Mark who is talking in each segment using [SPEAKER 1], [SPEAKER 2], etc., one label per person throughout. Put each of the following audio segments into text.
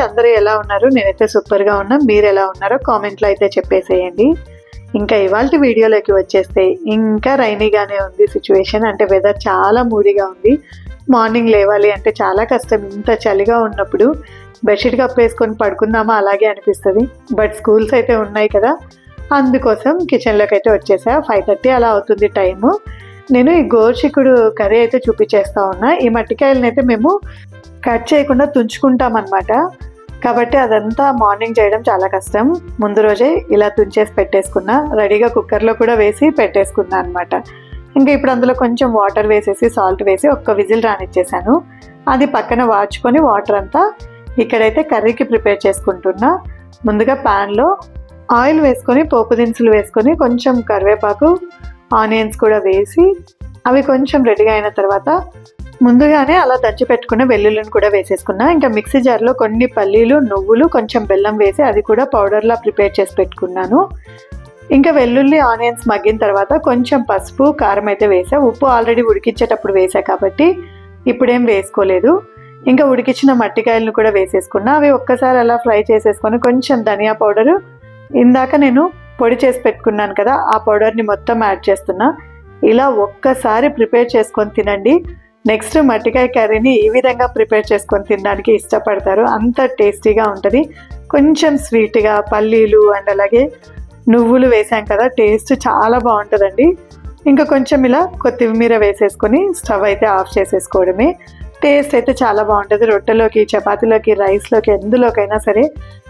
[SPEAKER 1] అందరూ ఎలా ఉన్నారు? నేనైతే సూపర్గా ఉన్నా. మీరు ఎలా ఉన్నారో కామెంట్లో అయితే చెప్పేసేయండి. ఇంకా ఇవాళ వీడియోలోకి వచ్చేస్తే ఇంకా రైనీగానే ఉంది సిచ్యువేషన్ అంటే వెదర్ చాలా మూడీగా ఉంది. మార్నింగ్ లేవాలి అంటే చాలా కష్టం. ఇంత చలిగా ఉన్నప్పుడు బెడ్షీట్ కప్పేసుకొని పడుకుందామా? అలాగే అనిపిస్తుంది. బట్ స్కూల్స్ అయితే ఉన్నాయి కదా. అందుకోసం కిచెన్లోకి అయితే వచ్చేసా. ఫైవ్ థర్టీ అలా అవుతుంది టైము నేను ఈ గోర్చికుడు కర్రీ అయితే చూపించేస్తా ఉన్నా. ఈ మట్టికాయలను అయితే మేము కట్ చేయకుండా తుంచుకుంటాం అనమాట కాబట్టి అదంతా మార్నింగ్ చేయడం చాలా కష్టం. ముందు రోజే ఇలా తుంచేసి పెట్టేసుకున్నా రెడీగా కుక్కర్లో కూడా వేసి పెట్టేసుకున్నా అనమాట ఇంకా ఇప్పుడు అందులో కొంచెం వాటర్ వేసేసి సాల్ట్ వేసి ఒక్క విజిల్ రానిచ్చేసాను. అది పక్కన వాచుకొని వాటర్ అంతా ఇక్కడైతే కర్రీకి ప్రిపేర్ చేసుకుంటున్నా. ముందుగా ప్యాన్లో ఆయిల్ వేసుకొని పోపు దినుసులు వేసుకొని కొంచెం కరివేపాకు ఆనియన్స్ కూడా వేసి అవి కొంచెం రెడీగా అయిన తర్వాత ముందుగానే అలా దంచి పెట్టుకున్న వెల్లుల్లిని కూడా వేసేసుకున్నా. ఇంకా మిక్సీ జార్లో కొన్ని పల్లీలు నువ్వులు కొంచెం బెల్లం వేసి అది కూడా పౌడర్లా ప్రిపేర్ చేసి పెట్టుకున్నాను. ఇంకా వెల్లుల్లి ఆనియన్స్ మగ్గిన తర్వాత కొంచెం పసుపు కారం అయితే వేసా. ఉప్పు ఆల్రెడీ ఉడికించేటప్పుడు వేసా కాబట్టి ఇప్పుడేం వేసుకోలేదు. ఇంకా ఉడికించిన మట్టికాయలను కూడా వేసేసుకున్నా. అవి ఒక్కసారి అలా ఫ్రై చేసేసుకొని కొంచెం ధనియా పౌడరు. ఇందాక నేను పొడి చేసి పెట్టుకున్నాను కదా ఆ పౌడర్ని మొత్తం యాడ్ చేస్తున్నా. ఇలా ఒక్కసారి ప్రిపేర్ చేసుకొని తినండి. నెక్స్ట్ మట్టికాయ కర్రీని ఈ విధంగా ప్రిపేర్ చేసుకొని తినడానికి ఇష్టపడతారు. అంత టేస్టీగా ఉంటుంది. కొంచెం స్వీట్గా పల్లీలు అండ్ అలాగే నువ్వులు వేసాం కదా టేస్ట్ చాలా బాగుంటుందండి. ఇంకా కొంచెం ఇలా కొత్తిమీర వేసేసుకొని స్టవ్ అయితే ఆఫ్ చేసేసుకోవడమే. టేస్ట్ అయితే చాలా బాగుంటుంది. రొట్టెలోకి చపాతీలోకి రైస్లోకి ఎందులోకైనా సరే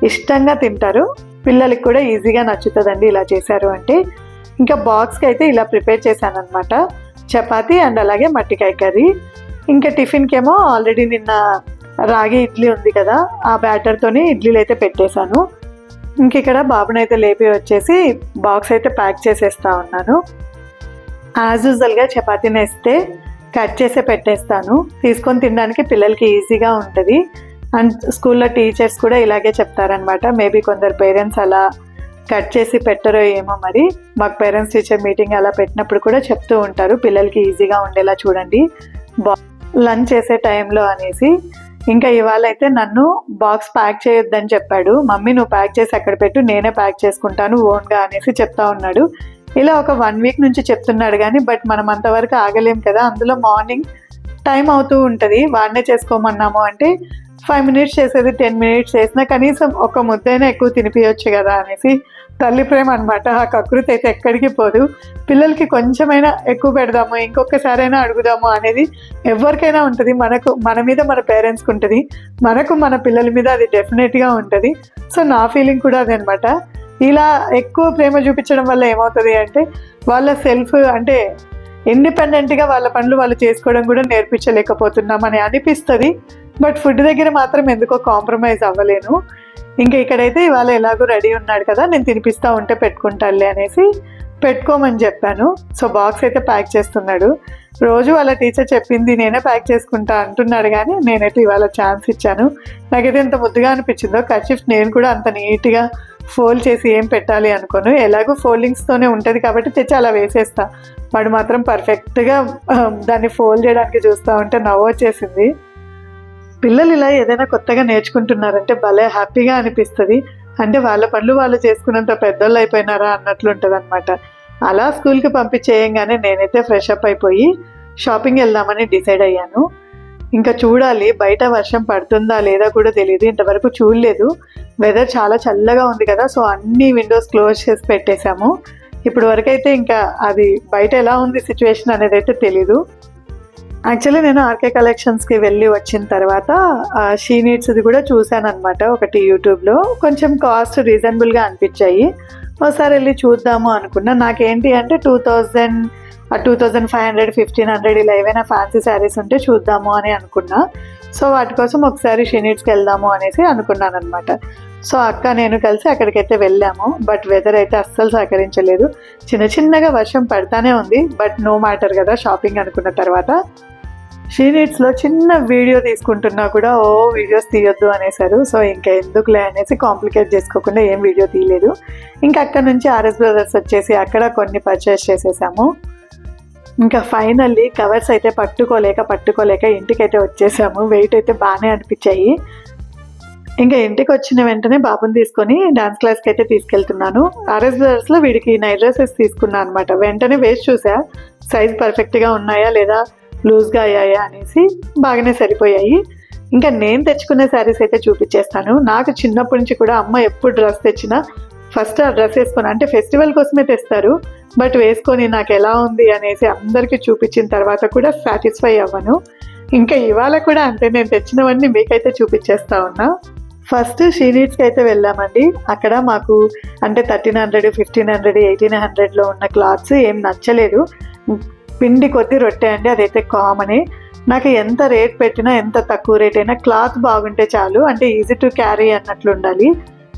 [SPEAKER 1] ఇష్టంగా తింటారు. పిల్లలకి కూడా ఈజీగా నచ్చుతుందండి ఇలా చేశారు అంటే. ఇంకా బాక్స్కి అయితే ఇలా ప్రిపేర్ చేశాను అనమాట చపాతి అండ్ అలాగే మట్టికాయ కర్రీ. ఇంకా టిఫిన్కి ఏమో ఆల్రెడీ నిన్న రాగి ఇడ్లీ ఉంది కదా ఆ బ్యాటర్తోనే ఇడ్లీలు అయితే పెట్టేశాను. ఇంక ఇక్కడ బాబునైతే లేపి వచ్చేసి బాక్స్ అయితే ప్యాక్ చేసేస్తా ఉన్నాను. యాజ్ యూజువల్గా చపాతీని వేస్తే కట్ చేసే పెట్టేస్తాను. తీసుకొని తినడానికి పిల్లలకి ఈజీగా ఉంటుంది. అండ్ స్కూల్లో టీచర్స్ కూడా ఇలాగే చెప్తారనమాట మేబీ కొందరు పేరెంట్స్ అలా కట్ చేసి పెట్టరో ఏమో మరి. మాకు పేరెంట్స్ టీచర్ మీటింగ్ అలా పెట్టినప్పుడు కూడా చెప్తూ ఉంటారు పిల్లలకి ఈజీగా ఉండేలా చూడండి. బా లంచ్ చేసే టైంలో అనేసి. ఇంకా ఇవాళ అయితే నన్ను బాక్స్ ప్యాక్ చేయొద్దని చెప్పాడు. మమ్మీ నువ్వు ప్యాక్ చేసి అక్కడ పెట్టు నేనే ప్యాక్ చేసుకుంటాను ఓన్గా అనేసి చెప్తా ఉన్నాడు. ఇలా ఒక వన్ వీక్ నుంచి చెప్తున్నాడు కానీ బట్ మనం అంతవరకు ఆగలేం కదా. అందులో మార్నింగ్ టైం అవుతూ ఉంటుంది. వాడినే చేసుకోమన్నాము అంటే ఫైవ్ మినిట్స్ చేసేది టెన్ మినిట్స్ చేసినా కనీసం ఒక ముద్దైనా ఎక్కువ తినిపించచ్చు కదా అనేసి తల్లి ప్రేమ అనమాట ఆ కకృతి అయితే ఎక్కడికి పోదు. పిల్లలకి కొంచెమైనా ఎక్కువ పెడదాము ఇంకొకసారైనా అడుగుదాము అనేది ఎవరికైనా ఉంటుంది. మనకు మన మీద మన పేరెంట్స్కి ఉంటుంది. మనకు మన పిల్లల మీద అది డెఫినెట్గా ఉంటుంది. సో నా ఫీలింగ్ కూడా అది అనమాట ఇలా ఎక్కువ ప్రేమ చూపించడం వల్ల ఏమవుతుంది అంటే వాళ్ళ సెల్ఫ్ అంటే ఇండిపెండెంట్గా వాళ్ళ పనులు వాళ్ళు చేసుకోవడం కూడా నేర్పించలేకపోతున్నాం అని అనిపిస్తుంది. బట్ ఫుడ్ దగ్గర మాత్రం ఎందుకో కాంప్రమైజ్ అవ్వలేను. ఇంకా ఇక్కడైతే ఇవాళ ఎలాగో రెడీ ఉన్నాడు కదా నేను తినిపిస్తా ఉంటే పెట్టుకుంటానులే అనేసి పెట్టుకోమని చెప్పాను. సో బాక్స్ అయితే ప్యాక్ చేస్తున్నాడు. రోజు వాళ్ళ టీచర్ చెప్పింది నేనే ప్యాక్ చేసుకుంటా అంటున్నాడు కానీ నేనైతే ఇవాళ ఛాన్స్ ఇచ్చాను. నాకైతే ఎంత ముద్దుగా అనిపించిందో కర్చిఫ్ నేను కూడా అంత నీట్గా ఫోల్డ్ చేసి ఏం పెట్టాలి అనుకోను. ఎలాగో ఫోల్డింగ్స్తోనే ఉంటుంది కాబట్టి తెచ్చి అలా వేసేస్తా. వాడు మాత్రం పర్ఫెక్ట్గా దాన్ని ఫోల్డ్ చేయడానికి చూస్తూ ఉంటే నవ్వు వచ్చేసింది. పిల్లలు ఇలా ఏదైనా కొత్తగా నేర్చుకుంటున్నారంటే భలే హ్యాపీగా అనిపిస్తుంది. అంటే వాళ్ళ పనులు వాళ్ళు చేసుకున్నంత పెద్దోళ్ళు అయిపోయినారా అన్నట్లు ఉంటుంది అనమాట అలా స్కూల్కి పంపించేయంగానే నేనైతే ఫ్రెష్ అప్ అయిపోయి షాపింగ్ వెళ్దామని డిసైడ్ అయ్యాను. ఇంకా చూడాలి బయట వర్షం పడుతుందా లేదా కూడా తెలియదు ఇంతవరకు చూడలేదు. వెదర్ చాలా చల్లగా ఉంది కదా సో అన్ని విండోస్ క్లోజ్ చేసి పెట్టేశాము. ఇప్పుడు వరకైతే ఇంకా అది బయట ఎలా ఉంది సిచ్యువేషన్ అనేది అయితే తెలీదు. యాక్చువల్లీ నేను ఆర్కే కలెక్షన్స్కి వెళ్ళి వచ్చిన తర్వాత షీ నీడ్స్ది కూడా చూశాను అనమాట ఒకటి యూట్యూబ్లో. కొంచెం కాస్ట్ రీజనబుల్గా అనిపించాయి. ఒకసారి వెళ్ళి చూద్దాము అనుకున్నా. నాకేంటి అంటే two thousand two thousand five hundred fifteen hundred ఇలా ఏవైనా ఫ్యాన్సీ శారీస్ ఉంటే చూద్దాము అని అనుకున్నా. సో వాటి కోసం ఒకసారి షీనీడ్స్కి వెళ్దాము అనేసి అనుకున్నాను అనమాట సో అక్క నేను కలిసి అక్కడికైతే వెళ్ళాము బట్ వెదర్ అయితే అస్సలు సహకరించలేదు. చిన్న చిన్నగా వర్షం పడతానే ఉంది బట్ నో మ్యాటర్ కదా షాపింగ్ అనుకున్న తర్వాత. షీనీట్స్లో చిన్న వీడియో తీసుకుంటున్నా కూడా ఓ వీడియోస్ తీయొద్దు అనేసారు. సో ఇంకా ఎందుకులే అనేసి కాంప్లికేట్ చేసుకోకుండా ఏం వీడియో తీయలేదు. ఇంకా అక్కడ నుంచి ఆర్ఎస్ బ్రదర్స్ వచ్చేసి అక్కడ కొన్ని పర్చేస్ చేసేసాము. ఇంకా ఫైనల్లీ కవర్స్ అయితే పట్టుకోలేక పట్టుకోలేక ఇంటికైతే వచ్చేసాము. వెయిట్ అయితే బాగానే అనిపించాయి. ఇంకా ఇంటికి వచ్చిన వెంటనే బాబుని తీసుకొని డాన్స్ క్లాస్కి అయితే తీసుకెళ్తున్నాను. ఆర్ఎస్ బ్రదర్స్లో వీడికి నైట్ డ్రెస్సెస్ తీసుకున్నాను అనమాట వెంటనే వేసి చూసా. సైజ్ పర్ఫెక్ట్గా ఉన్నాయా లేదా? లూజ్గా అయ్యాయా అనేసి బాగానే సరిపోయాయి. ఇంకా నేను తెచ్చుకునే శారీస్ అయితే చూపించేస్తాను. నాకు చిన్నప్పటి నుంచి కూడా అమ్మ ఎప్పుడు డ్రెస్ తెచ్చినా ఫస్ట్ ఆ డ్రెస్ వేసుకొని అంటే ఫెస్టివల్ కోసమే తెస్తారు. బట్ వేసుకొని నాకు ఎలా ఉంది అనేసి అందరికీ చూపించిన తర్వాత కూడా సాటిస్ఫై అవ్వను. ఇంకా ఇవాళ కూడా అంతే నేను తెచ్చినవన్నీ మీకైతే చూపించేస్తా ఉన్నా. ఫస్ట్ షీనీడ్స్కి అయితే వెళ్ళామండి. అక్కడ మాకు అంటే thirteen hundred fifteen hundred eighteen హండ్రెడ్లో ఉన్న క్లాత్స్ ఏం నచ్చలేదు. పిండి కొద్ది రొట్టె అండి అదైతే కామనే. నాకు ఎంత రేట్ పెట్టినా ఎంత తక్కువ రేట్ అయినా క్లాత్ బాగుంటే చాలు. అంటే ఈజీ టు క్యారీ అన్నట్లు ఉండాలి.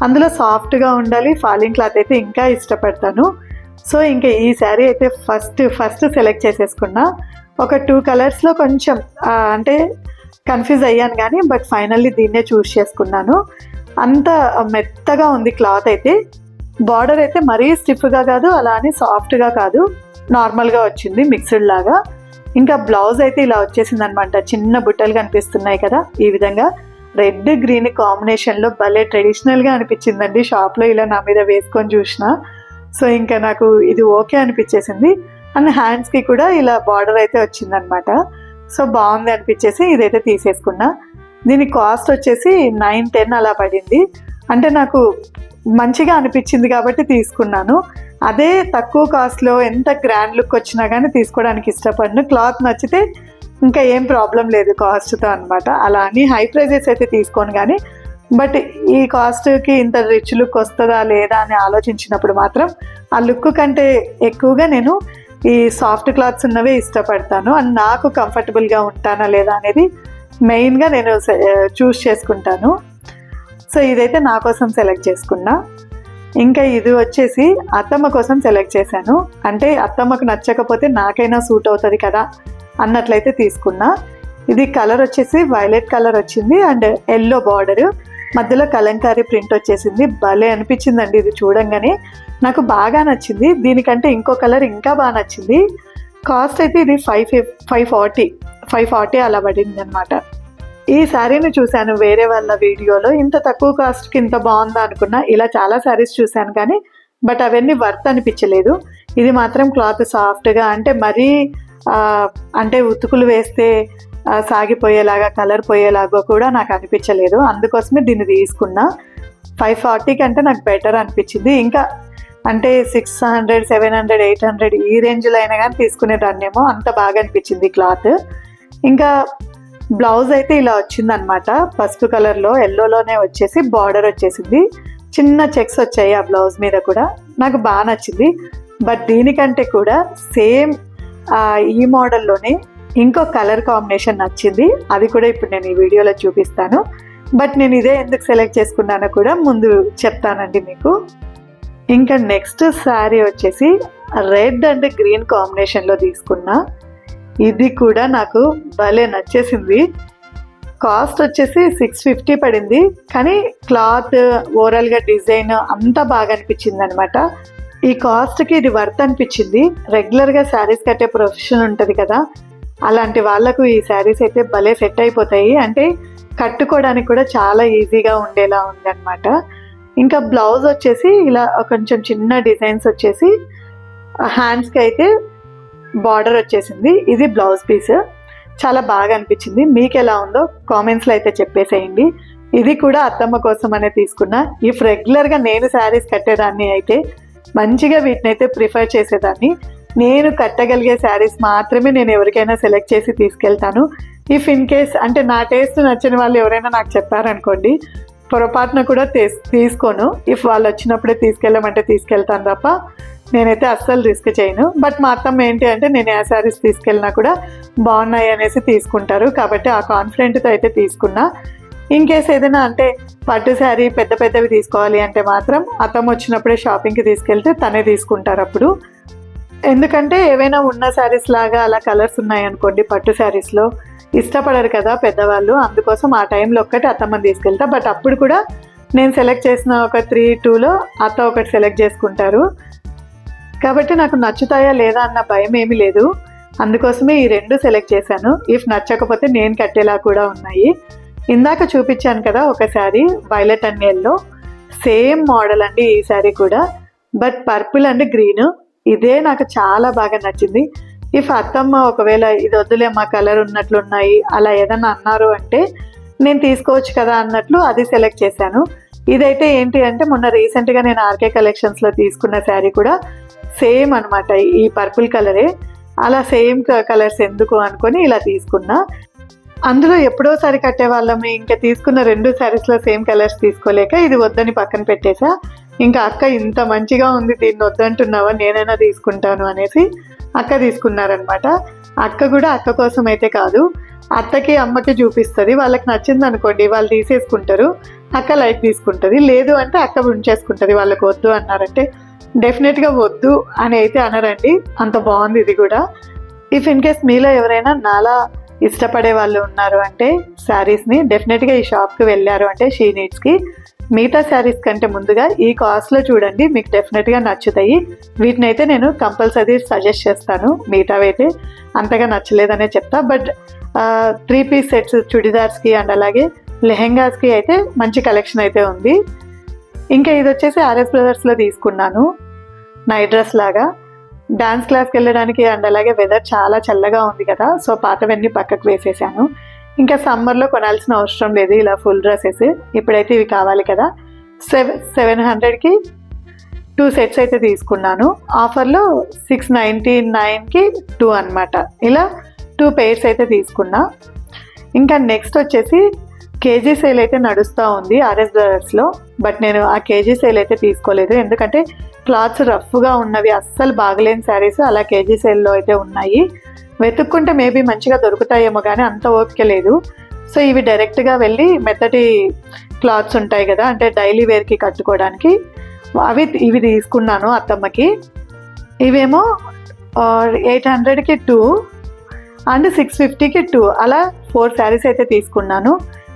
[SPEAKER 1] అందులో సాఫ్ట్గా ఉండాలి. ఫాలింగ్ క్లాత్ అయితే ఇంకా ఇష్టపడతాను. సో ఇంకా ఈ శారీ అయితే ఫస్ట్ ఫస్ట్ సెలెక్ట్ చేసేసుకున్నా. ఒక టూ కలర్స్లో కొంచెం అంటే కన్ఫ్యూజ్ అయ్యాను కానీ బట్ ఫైనల్లీ దీన్నే చూస్ చేసుకున్నాను. అంత మెత్తగా ఉంది క్లాత్ అయితే. బార్డర్ అయితే మరీ స్టిఫ్గా కాదు అలా అని సాఫ్ట్గా కాదు. నార్మల్గా వచ్చింది మిక్స్డ్ లాగా. ఇంకా బ్లౌజ్ అయితే ఇలా వచ్చేసింది అనమాట చిన్న బుట్టలు కనిపిస్తున్నాయి కదా ఈ విధంగా. రెడ్ గ్రీన్ కాంబినేషన్లో భలే ట్రెడిషనల్గా అనిపించిందండి. షాప్లో ఇలా నా మీద వేసుకొని చూసిన. సో ఇంకా నాకు ఇది ఓకే అనిపించేసింది. అండ్ హ్యాండ్స్కి కూడా ఇలా బార్డర్ అయితే వచ్చిందనమాట. సో బాగుంది అనిపించేసి ఇదైతే తీసేసుకున్నా. దీని కాస్ట్ వచ్చేసి నైన్ టెన్ అలా పడింది. అంటే నాకు మంచిగా అనిపించింది కాబట్టి తీసుకున్నాను. అదే తక్కువ కాస్ట్లో ఎంత గ్రాండ్ లుక్ వచ్చినా కానీ తీసుకోవడానికి ఇష్టపడను. క్లాత్ నచ్చితే ఇంకా ఏం ప్రాబ్లం లేదు కాస్ట్తో అనమాట అలా అని హై ప్రైజెస్ అయితే తీసుకోను కానీ బట్ ఈ కాస్ట్కి ఇంత రిచ్ లుక్ వస్తుందా లేదా అని ఆలోచించినప్పుడు మాత్రం ఆ లుక్ కంటే ఎక్కువగా నేను ఈ సాఫ్ట్ క్లాత్స్ ఉన్నవే ఇష్టపడతాను అండ్ నాకు కంఫర్టబుల్గా ఉంటానా లేదా అనేది మెయిన్గా నేను చూస్ చేసుకుంటాను. సో ఇదైతే నా కోసం సెలెక్ట్ చేసుకున్నా. ఇంకా ఇది వచ్చేసి అత్తమ్మ కోసం సెలెక్ట్ చేశాను. అంటే అత్తమ్మకు నచ్చకపోతే నాకైనా సూట్ అవుతుంది కదా అన్నట్లయితే తీసుకున్నా. ఇది కలర్ వచ్చేసి వైలెట్ కలర్ వచ్చింది అండ్ ఎల్లో బార్డర్ మధ్యలో కలంకారీ ప్రింట్ వచ్చేసింది. భలే అనిపించిందండి ఇది చూడంగానే. నాకు బాగా నచ్చింది. దీనికంటే ఇంకో కలర్ ఇంకా బాగా నచ్చింది. కాస్ట్ అయితే ఇది five five forty five forty అలా పడింది అనమాట ఈ శారీని చూశాను వేరే వాళ్ళ వీడియోలో. ఇంత తక్కువ కాస్ట్కి ఇంత బాగుందా అనుకున్నా. ఇలా చాలా శారీస్ చూశాను కానీ బట్ అవన్నీ వర్త్ అనిపించలేదు. ఇది మాత్రం క్లాత్ సాఫ్ట్గా అంటే మరీ అంటే ఉతుకులు వేస్తే సాగిపోయేలాగా కలర్ పోయేలాగా కూడా నాకు అనిపించలేదు. అందుకోసమే దీన్ని తీసుకున్నా. ఫైవ్ ఫార్టీ కంటే నాకు బెటర్ అనిపించింది. ఇంకా అంటే six hundred seven hundred eight hundred ఈ రేంజ్లో అయినా కానీ తీసుకునేదాన్నేమో అంత బాగా అనిపించింది క్లాత్. ఇంకా బ్లౌజ్ అయితే ఇలా వచ్చిందనమాట పసుపు కలర్లో ఎల్లోలోనే వచ్చేసి బార్డర్ వచ్చేసింది. చిన్న చెక్స్ వచ్చాయి ఆ బ్లౌజ్ మీద కూడా. నాకు బాగా నచ్చింది. బట్ దీనికంటే కూడా సేమ్ ఈ మోడల్లోనే ఇంకో కలర్ కాంబినేషన్ నచ్చింది. అది కూడా ఇప్పుడు నేను ఈ వీడియోలో చూపిస్తాను. బట్ నేను ఇదే ఎందుకు సెలెక్ట్ చేసుకున్నానో కూడా ముందు చెప్తానండి మీకు. ఇంకా నెక్స్ట్ శారీ వచ్చేసి రెడ్ అండ్ గ్రీన్ కాంబినేషన్లో తీసుకున్నా. ఇది కూడా నాకు భలే నచ్చేసింది. కాస్ట్ వచ్చేసి సిక్స్ ఫిఫ్టీ పడింది. కానీ క్లాత్ ఓవరాల్గా డిజైన్ అంతా బాగా అనిపించింది అనమాట ఈ కాస్ట్కి ఇది వర్త్ అనిపించింది. రెగ్యులర్గా శారీస్ కట్టే ప్రొఫెషన్ ఉంటుంది కదా. అలాంటి వాళ్ళకు ఈ శారీస్ అయితే భలే సెట్ అయిపోతాయి. అంటే కట్టుకోవడానికి కూడా చాలా ఈజీగా ఉండేలా ఉందన్నమాట. ఇంకా బ్లౌజ్ వచ్చేసి ఇలా కొంచెం చిన్న డిజైన్స్ వచ్చేసి హ్యాండ్స్కి అయితే బార్డర్ వచ్చేసింది. ఇది బ్లౌజ్ పీస్. చాలా బాగా అనిపించింది. మీకు ఎలా ఉందో కామెంట్స్లో అయితే చెప్పేసేయండి. ఇది కూడా అత్తమ్మ కోసం అనే తీసుకున్నా. ఇఫ్ రెగ్యులర్గా నేను శారీస్ కట్టేదాన్ని అయితే మంచిగా వీటిని అయితే ప్రిఫర్ చేసేదాన్ని. నేను కట్టగలిగే శారీస్ మాత్రమే నేను ఎవరికైనా సెలెక్ట్ చేసి తీసుకెళ్తాను. ఇఫ్ ఇన్ కేస్ అంటే నా టేస్ట్ నచ్చిన వాళ్ళు ఎవరైనా నాకు చెప్పారనుకోండి పొరపాటున కూడా తీసుకోను. ఇఫ్ వాళ్ళు వచ్చినప్పుడే తీసుకెళ్ళమంటే తీసుకెళ్తాను తప్ప నేనైతే అస్సలు రిస్క్ చేయను. బట్ మా అత్తమ్మ ఏంటి అంటే నేను ఏ శారీస్ తీసుకెళ్ళినా కూడా బాగున్నాయి అనేసి తీసుకుంటారు. కాబట్టి ఆ కాన్ఫిడెంట్తో అయితే తీసుకున్నా. ఇన్ కేస్ ఏదైనా అంటే పట్టు శారీ పెద్ద పెద్దవి తీసుకోవాలి అంటే మాత్రం అత్తమ్మ వచ్చినప్పుడే షాపింగ్కి తీసుకెళ్తే తనే తీసుకుంటారు అప్పుడు. ఎందుకంటే ఏవైనా ఉన్న శారీస్ లాగా అలా కలర్స్ ఉన్నాయనుకోండి పట్టు శారీస్లో ఇష్టపడరు కదా పెద్దవాళ్ళు. అందుకోసం ఆ టైంలో ఒక్కటి అత్తమ్మని తీసుకెళ్తా. బట్ అప్పుడు కూడా నేను సెలెక్ట్ చేసిన ఒక త్రీ టూలో అత్త ఒకటి సెలెక్ట్ చేసుకుంటారు. కాబట్టి నాకు నచ్చుతాయా లేదా అన్న భయం ఏమీ లేదు. అందుకోసమే ఈ రెండు సెలెక్ట్ చేశాను. ఇఫ్ నచ్చకపోతే నేను కట్టేలా కూడా ఉన్నాయి. ఇందాక చూపించాను కదా ఒక sari violet and yellow same model అండి ఈ శారీ కూడా. బట్ పర్పుల్ అండ్ గ్రీన్ ఇదే నాకు చాలా బాగా నచ్చింది. ఇఫ్ అత్తమ్మ ఒకవేళ ఇది వద్దులే మా కలర్ ఉన్నట్లున్నాయి అలా ఏదన్నా అన్నారు అంటే నేను తీసుకోవచ్చు కదా అన్నట్లు అది సెలెక్ట్ చేశాను. ఇదైతే ఏంటి అంటే మొన్న రీసెంట్గా నేను ఆర్కే కలెక్షన్స్లో తీసుకున్న శారీ కూడా సేమ్ అనమాట ఈ పర్పుల్ కలరే అలా సేమ్ కలర్స్ ఎందుకు అనుకొని ఇలా తీసుకున్నా. అందులో ఎప్పుడోసారి కట్టే వాళ్ళం ఇంకా తీసుకున్న రెండు శారీస్లో సేమ్ కలర్స్ తీసుకోలేక ఇది వద్దని పక్కన పెట్టేశా ఇంకా అక్క ఇంత మంచిగా ఉంది దీన్ని వద్దంటున్నావా నేనైనా తీసుకుంటాను అనేసి అక్క తీసుకున్నారనమాట అక్క కూడా అక్క కోసం అయితే కాదు అత్తకి అమ్మకి చూపిస్తుంది. వాళ్ళకి నచ్చింది అనుకోండి వాళ్ళు తీసేసుకుంటారు అక్క లైట్ తీసుకుంటుంది. లేదు అంటే అక్క ఉంచేసుకుంటుంది వాళ్ళకి వద్దు అన్నారంటే డెఫినెట్గా వద్దు అని అయితే అనరండి. అంత బాగుంది ఇది కూడా. ఇఫ్ ఇన్ కేస్ మీలో ఎవరైనా నాలా ఇష్టపడే వాళ్ళు ఉన్నారు అంటే శారీస్ని డెఫినెట్గా ఈ షాప్కి వెళ్ళారు అంటే షీ నీడ్స్కి మిగతా శారీస్ కంటే ముందుగా ఈ కాస్ట్లో చూడండి మీకు డెఫినెట్గా నచ్చుతాయి. వీటిని అయితే నేను కంపల్సరీ సజెస్ట్ చేస్తాను మిగతావైతే అంతగా నచ్చలేదనే చెప్తా. బట్ త్రీ పీస్ సెట్స్ చుడిదార్స్కి అండ్ అలాగే లెహెంగాస్కి అయితే మంచి కలెక్షన్ అయితే ఉంది. ఇంకా ఇది వచ్చేసి ఆర్ఎస్ బ్రదర్స్లో తీసుకున్నాను నైట్ డ్రెస్ లాగా. డ్యాన్స్ క్లాస్కి వెళ్ళడానికి అండ్ అలాగే వెదర్ చాలా చల్లగా ఉంది కదా సో పాతవన్నీ పక్కకు వేసేసాను. ఇంకా సమ్మర్లో కొనాల్సిన అవసరం లేదు. ఇలా ఫుల్ డ్రెస్సెస్ ఇప్పుడైతే ఇవి కావాలి కదా. సెవెన్ సెవెన్ హండ్రెడ్కి టూ సెట్స్ అయితే తీసుకున్నాను. ఆఫర్లో సిక్స్ నైంటీ నైన్కి టూ అనమాట ఇలా టూ పెయిర్స్ అయితే తీసుకున్నా. ఇంకా నెక్స్ట్ వచ్చేసి కేజీ సేల్ అయితే నడుస్తూ ఉంది ఆర్ఎస్ బ్రదర్స్లో బట్ నేను ఆ కేజీ సేల్ అయితే తీసుకోలేదు. ఎందుకంటే క్లాత్స్ రఫ్గా ఉన్నవి అస్సలు బాగలేని శారీస్ అలా కేజీ సేల్లో అయితే ఉన్నాయి. వెతుక్కుంటే మేబీ మంచిగా దొరుకుతాయేమో కానీ అంత ఓపిక లేదు. సో ఇవి డైరెక్ట్గా వెళ్ళి మెత్తటి క్లాత్స్ ఉంటాయి కదా అంటే డైలీ వేర్కి కట్టుకోవడానికి. అవి ఇవి తీసుకున్నాను అత్తమ్మకి. ఇవేమో ఎయిట్ హండ్రెడ్కి టూ అండ్ సిక్స్ ఫిఫ్టీకి టూ అలా ఫోర్ శారీస్ అయితే తీసుకున్నాను.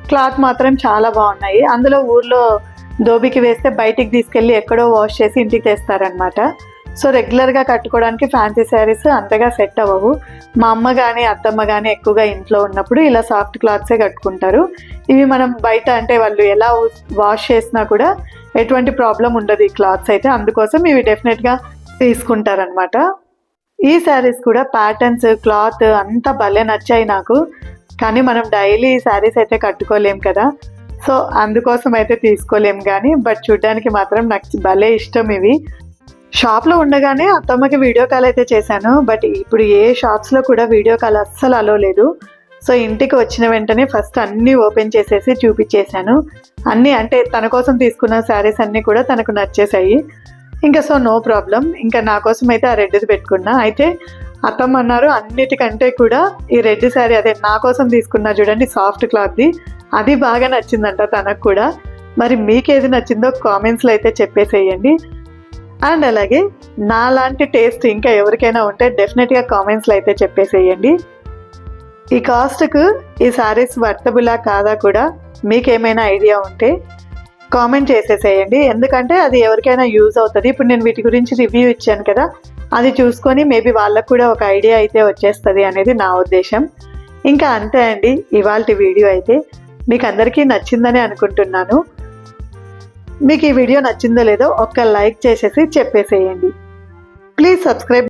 [SPEAKER 1] క్లాత్ మాత్రం చాలా బాగున్నాయి. అందులో ఊర్లో దోబికి వేస్తే బయటికి తీసుకెళ్ళి ఎక్కడో వాష్ చేసి ఇంటికి తెస్తారనమాట సో రెగ్యులర్గా కట్టుకోవడానికి ఫ్యాన్సీ శారీస్ అంతగా సెట్ అవ్వవు. మా అమ్మ కానీ అత్తమ్మ కానీ ఎక్కువగా ఇంట్లో ఉన్నప్పుడు ఇలా సాఫ్ట్ క్లాత్సే కట్టుకుంటారు. ఇవి మనం బయట అంటే వాళ్ళు ఎలా వాష్ చేసినా కూడా ఎటువంటి ప్రాబ్లం ఉండదు ఈ క్లాత్స్ అయితే. అందుకోసం ఇవి డెఫినెట్గా తీసుకుంటారనమాట ఈ శారీస్ కూడా ప్యాటర్న్స్ క్లాత్ అంతా భలే నచ్చాయి నాకు. కానీ మనం డైలీ శారీస్ అయితే కట్టుకోలేం కదా. సో అందుకోసం అయితే తీసుకోలేం కానీ బట్ చూడ్డానికి మాత్రం నాకు భలే ఇష్టం ఇవి. షాప్లో ఉండగానే అత్తమ్మకి వీడియో కాల్ అయితే చేశాను బట్ ఇప్పుడు ఏ షాప్స్లో కూడా వీడియో కాల్ అస్సలు అలో లేదు. సో ఇంటికి వచ్చిన వెంటనే ఫస్ట్ అన్నీ ఓపెన్ చేసేసి చూపించేశాను. అన్నీ అంటే తన కోసం తీసుకున్న శారీస్ అన్నీ కూడా తనకు నచ్చేసాయి ఇంకా సో నో ప్రాబ్లం ఇంకా నా కోసం అయితే ఆ రెడ్ది పెట్టుకున్నా. అయితే అత్తమ్మ అన్నారు అన్నిటికంటే కూడా ఈ రెడ్ శారీ అదే నా కోసం తీసుకున్నా చూడండి సాఫ్ట్ క్లాత్ది అది బాగా నచ్చిందంట తనకు కూడా. మరి మీకు ఏది నచ్చిందో కామెంట్స్లో అయితే చెప్పేసేయండి. అండ్ అలాగే నాలాంటి టేస్ట్ ఇంకా ఎవరికైనా ఉంటే డెఫినెట్గా కామెంట్స్లో అయితే చెప్పేసేయండి. ఈ కాస్ట్కు ఈ శారీస్ వర్తబులా కాదా కూడా మీకేమైనా ఐడియా ఉంటే కామెంట్ చేసేసేయండి. ఎందుకంటే అది ఎవరికైనా యూజ్ అవుతుంది. ఇప్పుడు నేను వీటి గురించి రివ్యూ ఇచ్చాను కదా అది చూసుకొని మేబీ వాళ్ళకు కూడా ఒక ఐడియా అయితే వచ్చేస్తుంది అనేది నా ఉద్దేశం. ఇంకా అంతే అండి ఇవాళ వీడియో అయితే. మీకు అందరికీ నచ్చిందని అనుకుంటున్నాను. మీకు ఈ వీడియో నచ్చిందో లేదో ఒక్క లైక్ చేసేసి చెప్పేసేయండి. Please subscribe